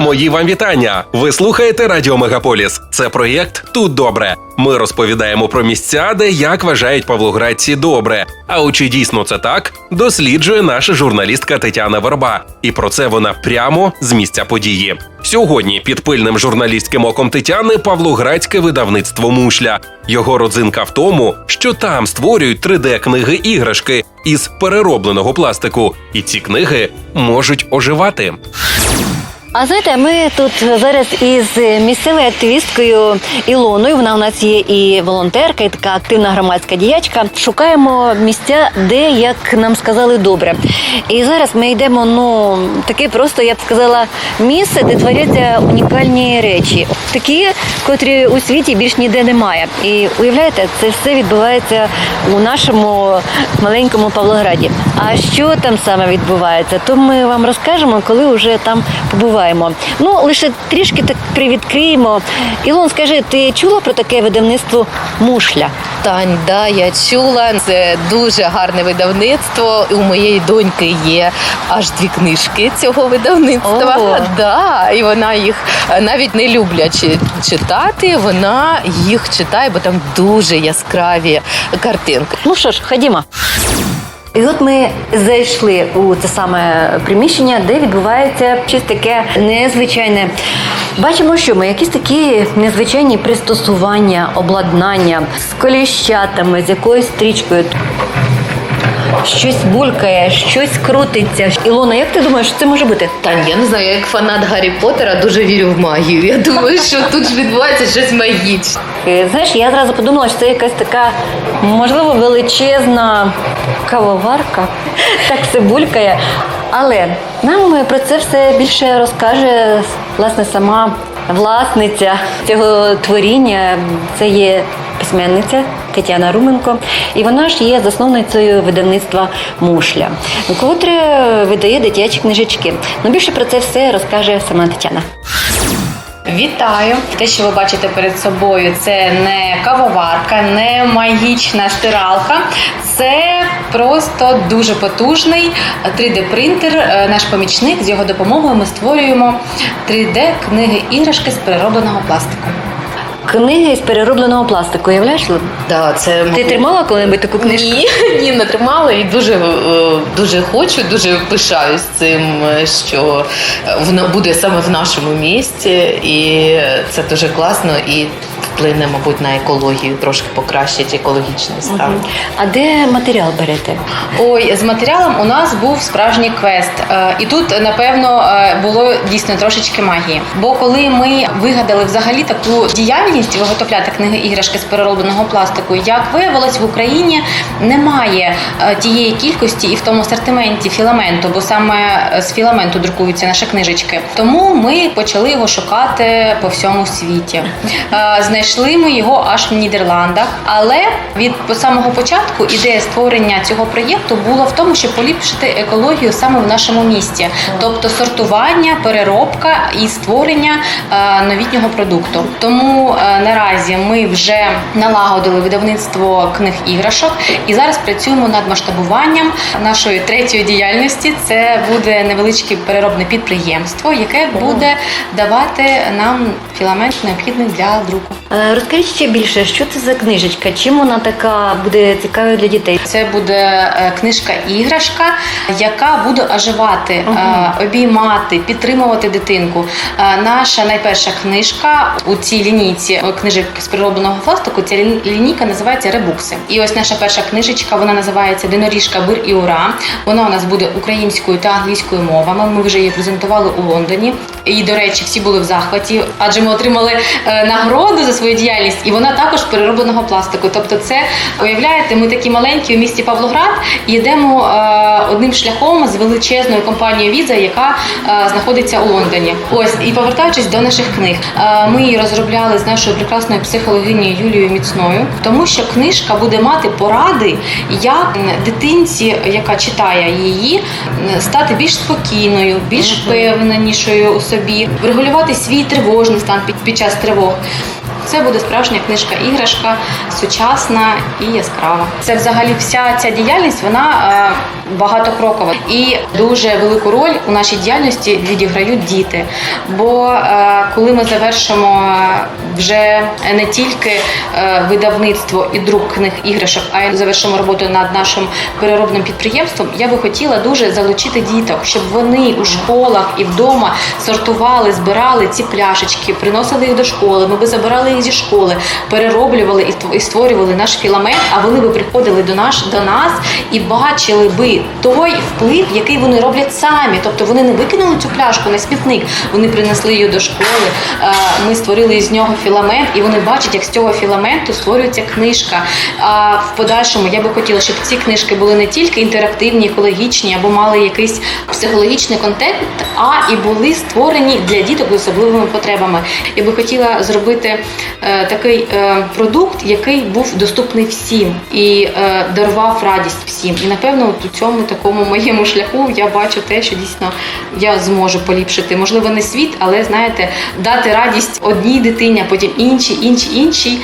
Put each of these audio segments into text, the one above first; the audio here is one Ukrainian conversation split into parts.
Мої вам вітання. Ви слухаєте Радіо Мегаполіс. Це проєкт Тут добре. Ми розповідаємо про місця, де як вважають павлоградці добре. А чи дійсно це так, досліджує наша журналістка Тетяна Верба. І про це вона прямо з місця події. Сьогодні під пильним журналістським оком Тетяни павлоградське видавництво Мушля. Його родзинка в тому, що там створюють 3D-книги іграшки із переробленого пластику, і ці книги можуть оживати. А знаєте, ми тут зараз із місцевою активісткою Ілоною. Вона у нас є і волонтерка, і така активна громадська діячка. Шукаємо місця, де як нам сказали добре. І зараз ми йдемо. Ну таке просто я б сказала місце, де творяться унікальні речі, такі, котрі у світі більш ніде немає. І уявляєте, це все відбувається у нашому маленькому Павлограді. А що там саме відбувається, то ми вам розкажемо, коли вже там побуваємо. Ну лише трішки так привідкриємо. Ілон, скажи, ти чула про таке видавництво мушля? Тань, да, я чула. Це дуже гарне видавництво. У моєї доньки є аж дві книжки цього видавництва. Ого. Да, і вона їх е, навіть не люблячи читати, вона їх читає, бо там дуже яскраві картинки. Ну що ж, ходімо. І от ми зайшли у це саме приміщення, де відбувається щось таке незвичайне. Бачимо, що ми якісь такі незвичайні пристосування, обладнання з коліщатами, з якоюсь стрічкою. Щось булькає, щось крутиться. Ілона, як ти думаєш, що це може бути? Тань, я не знаю, я як фанат Гаррі Поттера дуже вірю в магію. Я думаю, що тут ж відбувається щось магічне. Е, Знаєш, я зразу подумала, що це якась така, можливо, величезна кавоварка. Так все булькає. Але нам про це все більше розкаже власне сама власниця цього творіння. Це є письменниця Тетяна Руменко, і вона ж є засновницею видавництва Мушля, котре видає дитячі книжечки. Ну більше про це все розкаже сама Тетяна. Вітаю! Те, що ви бачите перед собою, це не кавоварка, не магічна стиралка. Це просто дуже потужний 3D-принтер, е, наш помічник. З його допомогою ми створюємо 3D-книги іграшки з переробленого пластику. Книги з переробленого пластику, уявляєш? Да, це Ти тримала коли-небудь таку книжку? Ні, ні, не тримала і дуже, е, дуже хочу, дуже пишаюсь цим, е, що воно буде саме в нашому місті, і це дуже класно і вплине, мабуть, на екологію, трошки покращить екологічний стан. А де матеріал берете? Ой, з матеріалом у нас був справжній квест. Е, І тут, напевно, е, було дійсно трошечки магії. Бо коли ми вигадали взагалі таку діяльність виготовляти книги іграшки з переробленого пластику, як виявилось, в Україні немає е, тієї кількості і в тому асортименті філаменту, бо саме з філаменту друкуються наші книжечки. Тому ми почали його шукати по всьому світі. Е, Знайшли ми його аж в Нідерландах, але від самого початку ідея створення цього проєкту була в тому, щоб поліпшити екологію саме в нашому місті, тобто сортування, переробка і створення е, новітнього продукту. Тому е, наразі ми вже налагодили видавництво книг іграшок і зараз працюємо над масштабуванням нашої третьої діяльності. Це буде невеличке переробне підприємство, яке буде давати нам філамент необхідний для друку. Е, Розкажіть ще більше, що це за книжечка? Чим вона така буде цікавою для дітей? Це буде е, книжка іграшка, яка буде оживати, е, обіймати, підтримувати дитинку. Наша найперша книжка у цій лінійці книжок з переробленого пластику. Ця лінійка називається Ребукси. І ось наша перша книжечка, вона називається Диноріжка Бир і Ура. Вона у нас буде українською та англійською мовами. Ми вже її презентували у Лондоні. І, до речі, всі були в захваті, адже ми отримали е, нагороду за свою діяльність, і вона також переробленого пластику. Тобто, це уявляєте, ми такі маленькі у місті Павлоград і йдемо е, одним шляхом з величезною компанією Віза, яка е, знаходиться у Лондоні. Ось і повертаючись до наших книг, ми її розробляли з нашою прекрасною психологинею Юлією Міцною, тому що книжка буде мати поради, як дитинці, яка читає її, стати більш спокійною, більш впевненішою у собі, врегулювати свій тривожний стан під, час тривог. Це буде справжня книжка іграшка, сучасна і яскрава. Це взагалі вся ця діяльність вона е, багатокрокова і дуже велику роль у нашій діяльності відіграють діти. Бо е, коли ми завершимо вже не тільки е, видавництво і друк книг іграшок, а й завершимо роботу над нашим переробним підприємством, я би хотіла дуже залучити діток, щоб вони у школах і вдома сортували, збирали ці пляшечки, приносили їх до школи. Ми би забирали їх зі школи, перероблювали і створювали наш філамент. А вони би приходили до наш до нас і бачили би той вплив, який вони роблять самі. Тобто вони не викинули цю пляшку на смітник, вони принесли її до школи. е, Ми створили із нього філамент, і вони бачать, як з цього філаменту створюється книжка. А в подальшому я би хотіла, щоб ці книжки були не тільки інтерактивні, екологічні або мали якийсь психологічний контент, а і були створені для діток з особливими потребами. Я би хотіла зробити е, такий е, продукт, який був доступний всім і дарував радість всім. І напевно, от у цьому такому моєму шляху я бачу те, що дійсно я зможу поліпшити. Можливо, не світ, але знаєте, дати радість одній дитині, а потім іншій, іншій, іншій.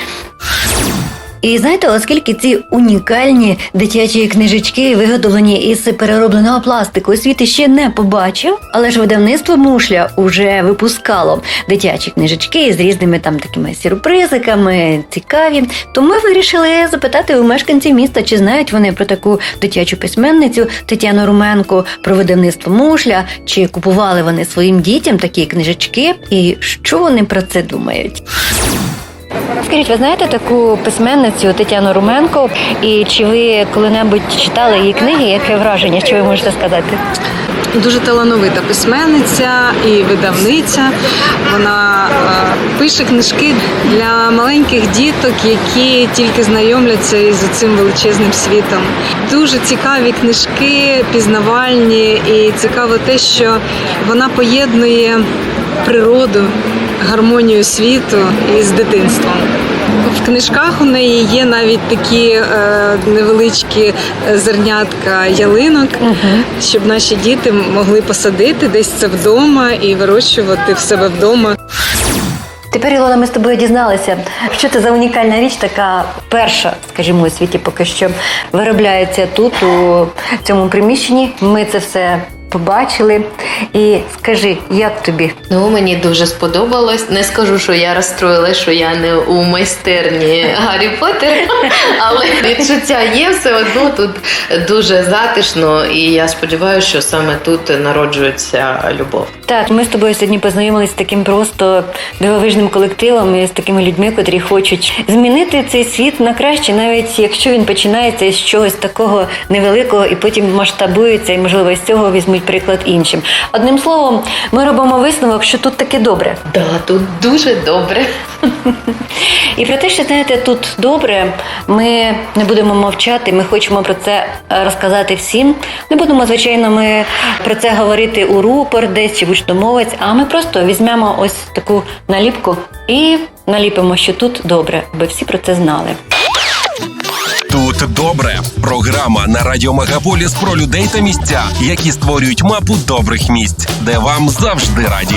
І знаєте, оскільки ці унікальні дитячі книжечки виготовлені із переробленого пластику, світ ще не побачив, але ж видавництво мушля уже випускало дитячі книжечки з різними там такими сюрпризиками, цікаві. То ми вирішили запитати у мешканців міста, чи знають вони про таку дитячу письменницю Тетяну Руменко, про видавництво мушля, чи купували вони своїм дітям такі книжечки, і що вони про це думають. Скажіть, ви знаєте таку письменницю Тетяну Руменко? І чи ви коли-небудь читали її книги? Яке враження? Що ви можете сказати? Дуже талановита письменниця і видавниця. Вона е, пише книжки для маленьких діток, які тільки знайомляться із цим величезним світом. Дуже цікаві книжки, пізнавальні, і цікаво те, що вона поєднує природу, гармонію світу із дитинством. В книжках у неї є навіть такі е, невеличкі е, зернятка ялинок, щоб наші діти могли посадити десь це вдома і вирощувати в себе вдома. Тепер, Ілона, ми з тобою дізналися, що це за унікальна річ, така перша, скажімо, у світі поки що виробляється тут, у цьому приміщенні. Ми це все побачили. І скажи, як тобі? Ну, мені дуже сподобалось. Не скажу, що я розстроїла, що я не у майстерні Гаррі Поттера, але відчуття є все одно тут дуже затишно, і я сподіваюся, що саме тут народжується любов. Так, ми з тобою сьогодні познайомилися з таким просто дивовижним колективом і з такими людьми, котрі хочуть змінити цей світ на краще, навіть якщо він починається з чогось такого невеликого і потім масштабується, і можливо з цього візьмуть приклад іншим. Одним словом, ми робимо висновок, що тут таки добре. Да, тут дуже добре. І про те, що знаєте, тут добре, ми не будемо мовчати. Ми хочемо про це розказати всім. Не будемо, звичайно, ми про це говорити у рупор десь чи гучномовець, а ми просто візьмемо ось таку наліпку і наліпимо, що тут добре, аби всі про це знали. Тут добре. Програма на радіо Мегаполіс про людей та місця, які створюють мапу добрих місць, де вам завжди раді.